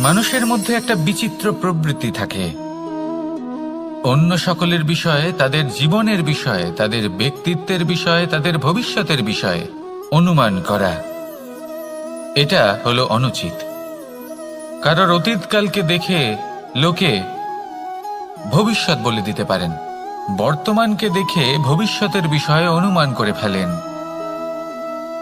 মানুষের মধ্যে একটা বিচিত্র প্রবৃত্তি থাকে। অন্য সকলের বিষয়ে, তাদের জীবনের বিষয়ে, তাদের ব্যক্তিত্বের বিষয়ে, তাদের ভবিষ্যতের বিষয়ে অনুমান করা। এটা হলো অনুচিত। কারোর অতীতকালকে দেখে লোকে ভবিষ্যৎ বলে দিতে পারেন। বর্তমানকে দেখে ভবিষ্যতের বিষয়ে অনুমান করে ফেলেন।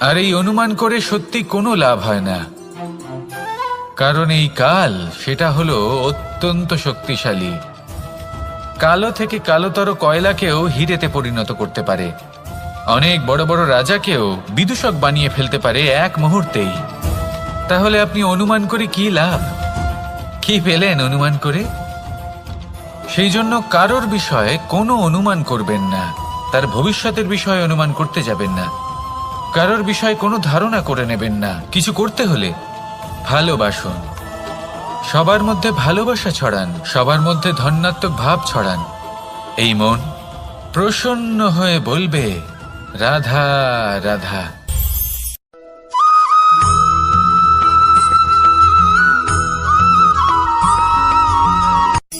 আর এই অনুমান করে সত্যি কোনো লাভ হয় না। কারণ এই কাল সেটা হলো অত্যন্ত শক্তিশালী। কালো থেকে কালোতর কয়লাকেও হিরেতে পরিণত করতে পারে। অনেক বড় বড় রাজাকেও বিদূষক বানিয়ে ফেলতে পারে এক মুহূর্তেই। তাহলে আপনি অনুমান করে কি লাভ? কি পেলেন অনুমান করে? সেই জন্য কারোর বিষয়ে কোনো অনুমান করবেন না। তার ভবিষ্যতের বিষয়ে অনুমান করতে যাবেন না। কারোর বিষয়ে কোনো ধারণা করে নেবেন না। কিছু করতে হলে ভালোবাসুন। সবার মধ্যে ভালোবাসা ছড়ান, সবার মধ্যে ধন্যাত্মক ভাব ছড়ান। এই মন প্রসন্ন হয়ে বলবে, রাধা রাধা।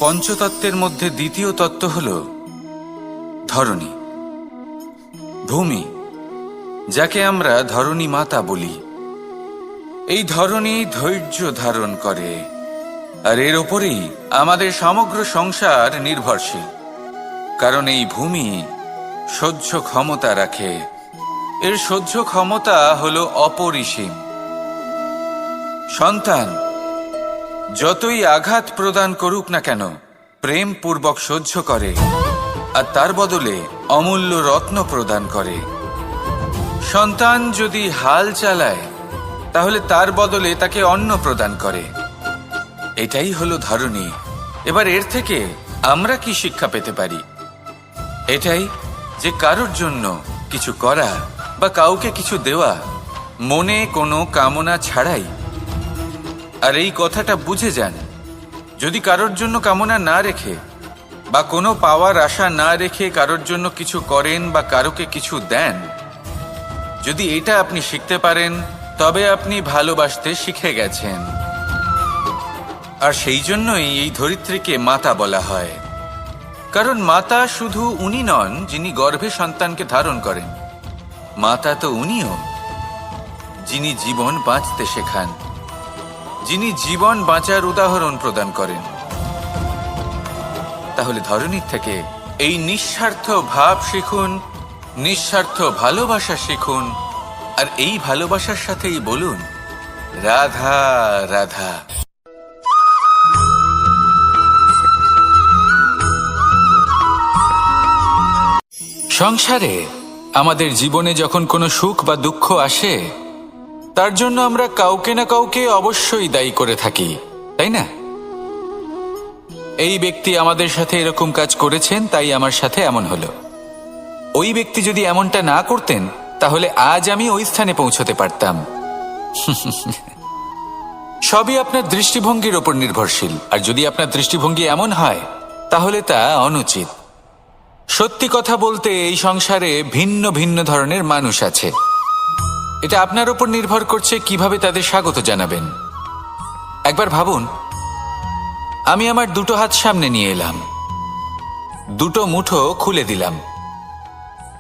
পঞ্চতত্ত্বের মধ্যে দ্বিতীয় তত্ত্ব হল ধরণী, ভূমি। যাকে আমরা ধরণী মাতা বলি। এই ধরণী ধৈর্য ধারণ করে, আর এর ওপরেই আমাদের সমগ্র সংসার নির্ভরশীল। কারণ এই ভূমি সহ্য ক্ষমতা রাখে। এর সহ্য ক্ষমতা হলো অপরিসীম। সন্তান, যতই আঘাত প্রদান করুক না কেন, প্রেমপূর্বক সহ্য করে, আর তার বদলে অমূল্য রত্ন প্রদান করে। সন্তান যদি হাল চালায়, তাহলে তার বদলে তাকে অন্ন প্রদান করে। এটাই হলো ধরনী এবার এর থেকে আমরা কি শিক্ষা পেতে পারি? এটাই যে কারোর জন্য কিছু করা বা কাউকে কিছু দেওয়া মনে কোনো কামনা ছাড়াই। আর এই কথাটা বুঝে যান, যদি কারোর জন্য কামনা না রেখে বা কোনো পাওয়ার আশা না রেখে কারোর জন্য কিছু করেন বা কারোকে কিছু দেন যদি এটা আপনি শিখতে পারেন, তবে আপনি ভালোবাসতে শিখে গেছেন। আর সেই জন্যই এই ধরিত্রীকে মাতা বলা হয়। কারণ মাতা শুধু উনি নন, যিনি গর্ভে সন্তানকে ধারণ করেন। মাতা তো উনিও, যিনি জীবন বাঁচতে শেখান, যিনি জীবন বাঁচার উদাহরণ প্রদান করেন। তাহলে ধরনীর থেকে এই নিঃস্বার্থ ভাব শিখুন নিঃস্বার্থ ভালোবাসা শিখুন, আর এই ভালোবাসার সাথেই বলুন, রাধা রাধা। সংসারে আমাদের জীবনে যখন কোনো সুখ বা দুঃখ আসে, তার জন্য আমরা কাউকে না কাউকে অবশ্যই দায়ী করে থাকি, তাই না? এই ব্যক্তি আমাদের সাথে এরকম কাজ করেছেন, তাই আমার সাথে এমন হলো। ওই ব্যক্তি যদি এমনটা না করতেন, তাহলে আজ আমি ওই স্থানে পৌঁছতে পারতাম। সবই আপনার দৃষ্টিভঙ্গির ওপর নির্ভরশীল, আর যদি আপনার দৃষ্টিভঙ্গি এমন হয়, তাহলে তা অনুচিত। সত্যি কথা বলতে, এই সংসারে ভিন্ন ভিন্ন ধরনের মানুষ আছে। এটা আপনার ওপর নির্ভর করছে কীভাবে তাদের স্বাগত জানাবেন। একবার ভাবুন, আমি আমার দুটো হাত সামনে নিয়ে এলাম। দুটো মুঠো খুলে দিলাম।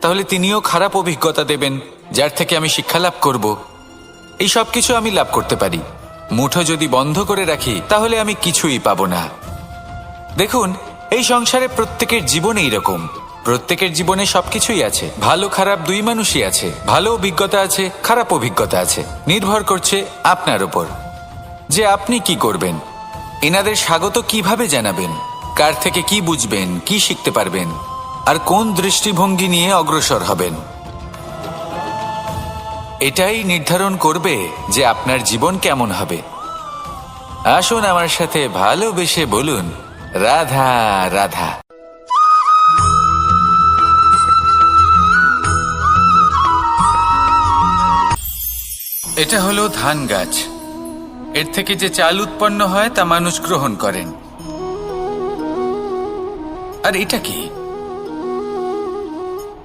তাহলে তিনিও খারাপ অভিজ্ঞতা দেবেন, যার থেকে আমি শিক্ষা লাভ করব। এই সব কিছু আমি লাভ করতে পারি। মুঠো যদি বন্ধ করে রাখি, তাহলে আমি কিছুই পাব না। দেখুন, এই সংসারে প্রত্যেকের জীবন এইরকম। প্রত্যেকের জীবনে সবকিছুই আছে। ভালো খারাপ দুই মানুষই আছে। ভালো অভিজ্ঞতা আছে, খারাপ অভিজ্ঞতা আছে। নির্ভর করছে আপনার উপর। যে আপনি কি করবেন? এনাদের স্বাগত কীভাবে জানাবেন? কার থেকে কি বুঝবেন? কি শিখতে পারবেন? আর কোন দৃষ্টিভঙ্গি নিয়ে অগ্রসর হবেন? এটাই নির্ধারণ করবে যে আপনার জীবন কেমন হবে। আসুন আমার সাথে ভালোবেসে বলুন, রাধা রাধা। এটা হলো ধান গাছ। এর থেকে যে চাল উৎপন্ন হয় তা মানুষ গ্রহণ করেন। আর এটা কি?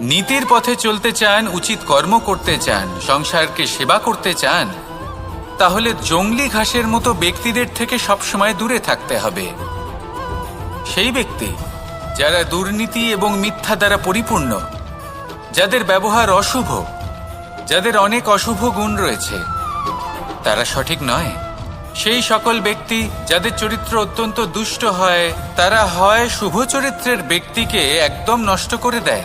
নীতির পথে চলতে চান, উচিত কর্ম করতে চান, সংসারকে সেবা করতে চান, তাহলে জঙ্গলি ঘাসের মতো ব্যক্তিদের থেকে সবসময় দূরে থাকতে হবে। সেই ব্যক্তি যারা দুর্নীতি এবং মিথ্যা দ্বারা পরিপূর্ণ, যাদের ব্যবহার অশুভ, যাদের অনেক অশুভ গুণ রয়েছে, তারা সঠিক নয়। সেই সকল ব্যক্তি যাদের চরিত্র অত্যন্ত দুষ্ট হয়, তারা হয় শুভ চরিত্রের ব্যক্তিকে একদম নষ্ট করে দেয়।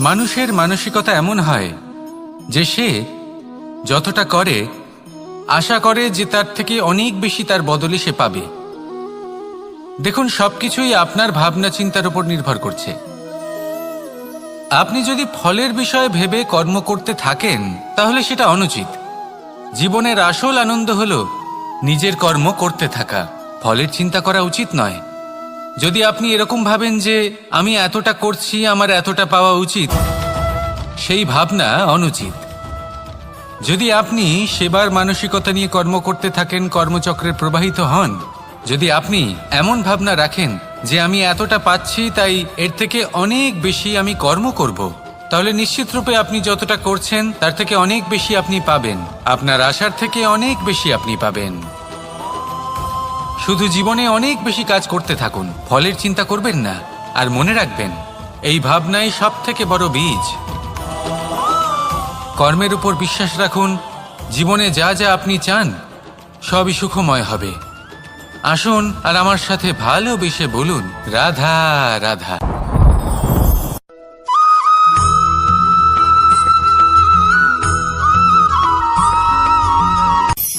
মানুষের মানসিকতা এমন হয় যে সে যতটা করে, আশা করে যে তার থেকে অনেক বেশি তার বদলে সে পাবে। দেখুন, সবকিছুই আপনার ভাবনা চিন্তার উপর নির্ভর করছে। আপনি যদি ফলের বিষয়ে ভেবে কর্ম করতে থাকেন, তাহলে সেটা অনুচিত। জীবনের আসল আনন্দ হল নিজের কর্ম করতে থাকা। ফলের চিন্তা করা উচিত নয়। যদি আপনি এরকম ভাবেন যে আমি এতটা করছি, আমার এতটা পাওয়া উচিত, সেই ভাবনা অনুচিত। যদি আপনি সেবার মানসিকতা নিয়ে কর্ম করতে থাকেন, কর্মচক্রে প্রবাহিত হন, যদি আপনি এমন ভাবনা রাখেন যে আমি এতটা পাচ্ছি, তাই এর থেকে অনেক বেশি আমি কর্ম করব, তাহলে নিশ্চিত রূপে আপনি যতটা করছেন, তার থেকে অনেক বেশি আপনি পাবেন। আপনার আশার থেকে অনেক বেশি আপনি পাবেন। শুধু জীবনে অনেক বেশি কাজ করতে থাকুন। ফলের চিন্তা করবেন না। আর মনে রাখবেন, এই ভাবনাই সব থেকে বড় বীজ। কর্মের উপর বিশ্বাস রাখুন। জীবনে যা যা আপনি চান, সবই সুখময় হবে। আসুন আর আমার সাথে ভালোবেসে বলুন। রাধা রাধা।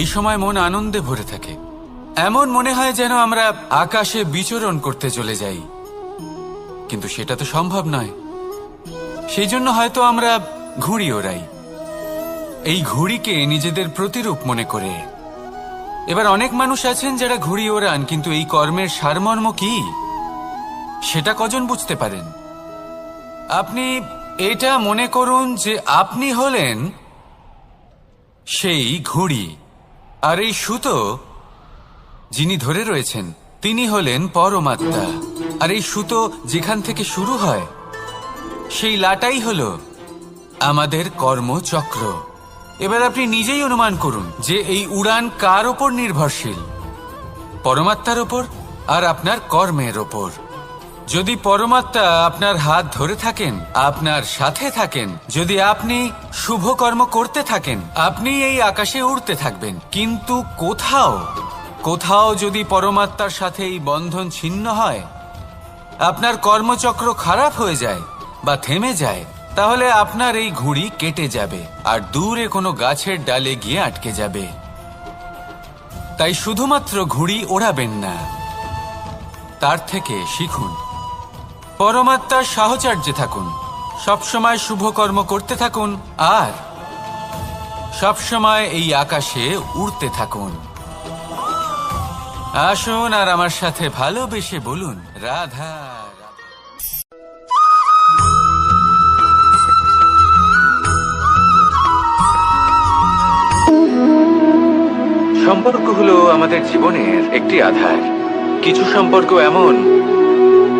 এই সময় মন আনন্দে ভরে থাকে। এমন মনে হয় যেন আমরা আকাশে বিচরণ করতে চলে যাই। কিন্তু সেটা তো সম্ভব নয়। সেই জন্য হয়তো আমরা ঘুড়ি ওড়াই। এই ঘুড়িকে নিজেদের প্রতিরূপ মনে করে। এবার অনেক মানুষ আছেন যারা ঘুড়ি ওড়ান, কিন্তু এই কর্মের সারমর্ম কি? সেটা কজন বুঝতে পারেন? আপনি এটা মনে করুন যে আপনি হলেন সেই ঘুড়ি। আর এই সুতো যিনি ধরে রয়েছেন, তিনি হলেন পরমাত্মা। আর এই সুতো যেখান থেকে শুরু হয়, সেই লাটাই হল আমাদের কর্মচক্র। এবার আপনি নিজেই অনুমান করুন যে এই উড়ান কার ওপর নির্ভরশীল? পরমাত্মার ওপর আর আপনার কর্মের ওপর? যদি পরমাত্মা আপনার হাত ধরে থাকেন, আপনার সাথে থাকেন, যদি আপনি শুভ কর্ম করতে থাকেন, আপনি এই আকাশে উড়তে থাকবেন। কিন্তু কোথাও কোথাও যদি পরমাত্মার সাথে এই বন্ধন ছিন্ন হয়, আপনার কর্মচক্র খারাপ হয়ে যায় বা থেমে যায়, তাহলে আপনার এই ঘুড়ি কেটে যাবে আর দূরে কোনো গাছের ডালে গিয়ে আটকে যাবে। তাই শুধুমাত্র ঘুড়ি ওড়াবেন না, তার থেকে শিখুন। পরমাত্মার সাহচর্যে থাকুন। সবসময় শুভ কর্ম করতে থাকুন আর সবসময় এই আকাশে উড়তে থাকুন। আসুন আর আমার সাথে ভালোবেসে বলুন রাধা। সম্পর্ক হলো আমাদের জীবনের একটি আধার। কিছু সম্পর্ক এমন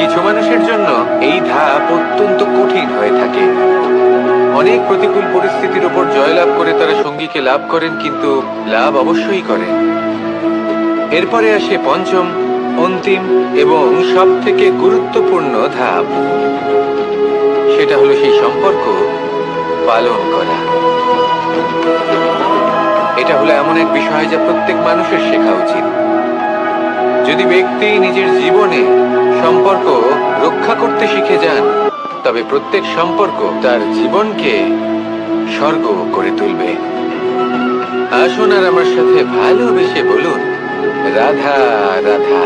কিছু মানুষের জন্য এই ধাপ অত্যন্ত কঠিন হয়ে থাকে। অনেক প্রতিকূল পরিস্থিতির উপর জয়লাভ করে তারা সঙ্গীকে লাভ করেন, কিন্তু লাভ অবশ্যই করেন। এরপরে আসে পঞ্চম, অন্তিম এবং সব থেকে গুরুত্বপূর্ণ ধাপ। সেটা হলো সেই সম্পর্ক পালন করা। এটা হলো এমন এক বিষয় যা প্রত্যেক মানুষের শেখা উচিত। যদি ব্যক্তি নিজের জীবনে সম্পর্ক রক্ষা করতে শিখে যান, তবে প্রত্যেক সম্পর্ক তার জীবনকে স্বর্গ করে তুলবে। আসুন আর আমার সাথে ভালোবেসে বলুন, রাধা রাধা।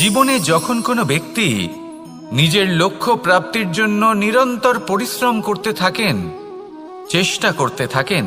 জীবনে যখন কোনো ব্যক্তি নিজের লক্ষ্য প্রাপ্তির জন্য নিরন্তর পরিশ্রম করতে থাকেন, চেষ্টা করতে থাকেন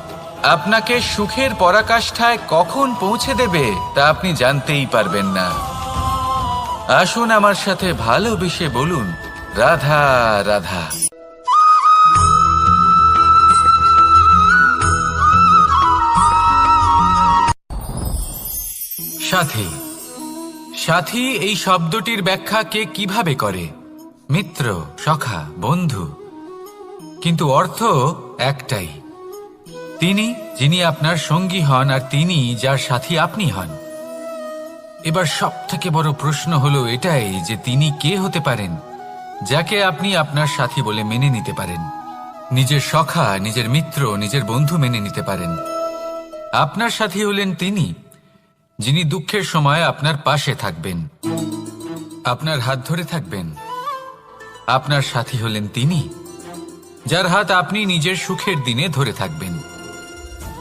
আপনাকে সুখের পরাকাষ্ঠায় কখন পৌঁছে দেবে তা আপনি জানতেই পারবেন না। আসুন আমার সাথে ভালোবেসে বলুন, রাধা রাধা। সাথী সাথী, এই শব্দটির ব্যাখ্যা কে কীভাবে করে? মিত্র, সখা, বন্ধু। কিন্তু অর্থ একটাই। তিনি, যিনি আপনার সঙ্গী হন, আর তিনি যার সাথী আপনি হন। এবার সব থেকে বড় প্রশ্ন হলো এটাই যে তিনি কে হতে পারেন, যাকে আপনি আপনার সাথী বলে মেনে নিতে পারেন। নিজের সখা, নিজের মিত্র, নিজের বন্ধু মেনে নিতে পারেন। আপনার সাথী হলেন তিনি, যিনি দুঃখের সময় আপনার পাশে থাকবেন, আপনার হাত ধরে থাকবেন। আপনার সাথী হলেন তিনি, যার হাত আপনি নিজের সুখের দিনে ধরে থাকবেন।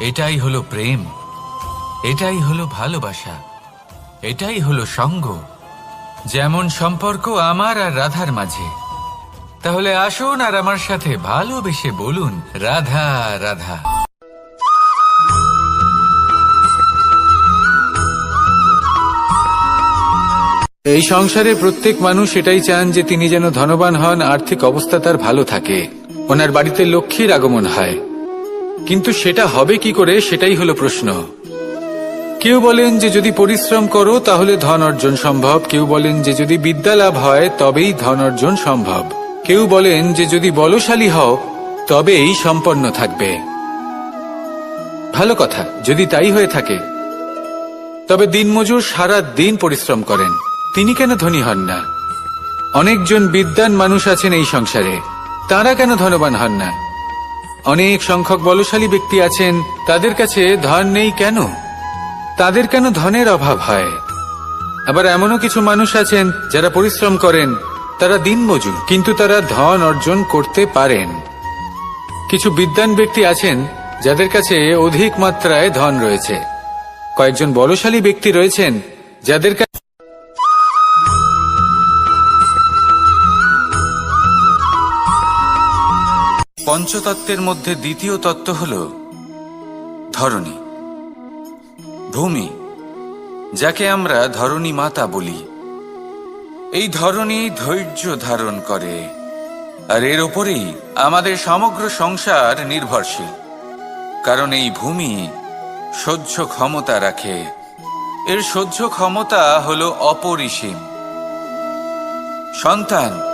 এটাই হলো প্রেম। এটাই হলো ভালোবাসা। এটাই হলো সঙ্গ। যেমন সম্পর্ক আমার আর রাধার মাঝে। তাহলে আসুন আর আমার সাথে ভালোবেসে বলুন, রাধা রাধা। এই সংসারে প্রত্যেক মানুষ এটাই চান যে তিনি যেন ধনবান হন, আর্থিক অবস্থা তার ভালো থাকে। ওনার বাড়িতে লক্ষ্মীর আগমন হয়। কিন্তু সেটা হবে কি করে সেটাই হলো প্রশ্ন। কেউ বলেন যে যদি পরিশ্রম করো, তাহলে ধন অর্জন সম্ভব। কেউ বলেন যে যদি বিদ্যা লাভ হয়, তবেই ধন অর্জন সম্ভব। কেউ বলেন যে যদি বলশালী হও, তবেই সম্পন্ন থাকবে। ভালো কথা, যদি তাই হয়ে থাকে। তবে দিনমজুর সারা দিন পরিশ্রম করেন। তিনি কেন ধনী হন না? অনেকজন বিদ্যান মানুষ আছেন এই সংসারে। তারা কেন ধনবান হন না? অনেক সংখ্যক বলশালী ব্যক্তি আছেন, তাদের কাছে ধন নেই কেন? তাদের কেন ধনের অভাব হয়? আবার এমনও কিছু মানুষ আছেন, যারা পরিশ্রম করেন, তারা দিনমজুর কিন্তু তারা ধন অর্জন করতে পারেন। কিছু বিদ্যান ব্যক্তি আছেন, যাদের কাছে অধিক মাত্রায় ধন রয়েছে। কয়েকজন বলশালী ব্যক্তি রয়েছেন, যাদের কাছে পঞ্চতত্ত্বের মধ্যে দ্বিতীয় তত্ত্ব হল ধরণী। ভূমি, যাকে আমরা ধরণী মাতা বলি। এই ধরণী ধৈর্য ধারণ করে, আর এর ওপরেই আমাদের সমগ্র সংসার নির্ভরশীল। কারণ এই ভূমি সহ্য ক্ষমতা রাখে। এর সহ্য ক্ষমতা হল অপরিসীম। সন্তান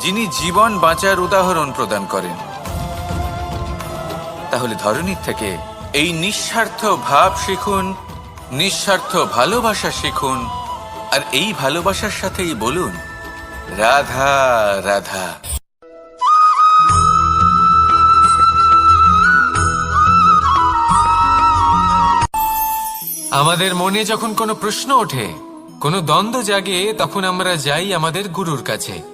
যিনি জীবন বাঁচার উদাহরণ প্রদান করেন। তাহলে ধরনীর থেকে এই নিঃস্বার্থ ভাব শিখুন, নিঃস্বার্থ ভালোবাসা শিখুন, আর এই ভালোবাসার সাথেই বলুন, রাধা রাধা। আমাদের মনে যখন কোনো প্রশ্ন ওঠে, কোনো দ্বন্দ্ব জাগে, তখন আমরা যাই আমাদের গুরুর কাছে।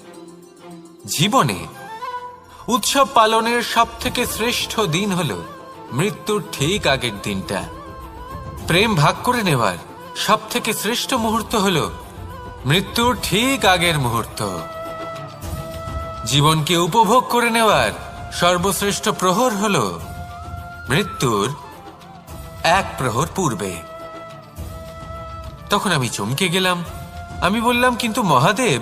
জীবনে। উৎসব পালনের সব থেকে শ্রেষ্ঠ দিন হল মৃত্যুর ঠিক আগের দিনটা। প্রেম ভাগ করে নেওয়ার সব থেকে শ্রেষ্ঠ মুহূর্ত হল মৃত্যুর ঠিক আগের মুহূর্ত। জীবনকে উপভোগ করে নেওয়ার সর্বশ্রেষ্ঠ প্রহর হল মৃত্যুর এক প্রহর পূর্বে। তখন আমি চমকে গেলাম। আমি বললাম, কিন্তু মহাদেব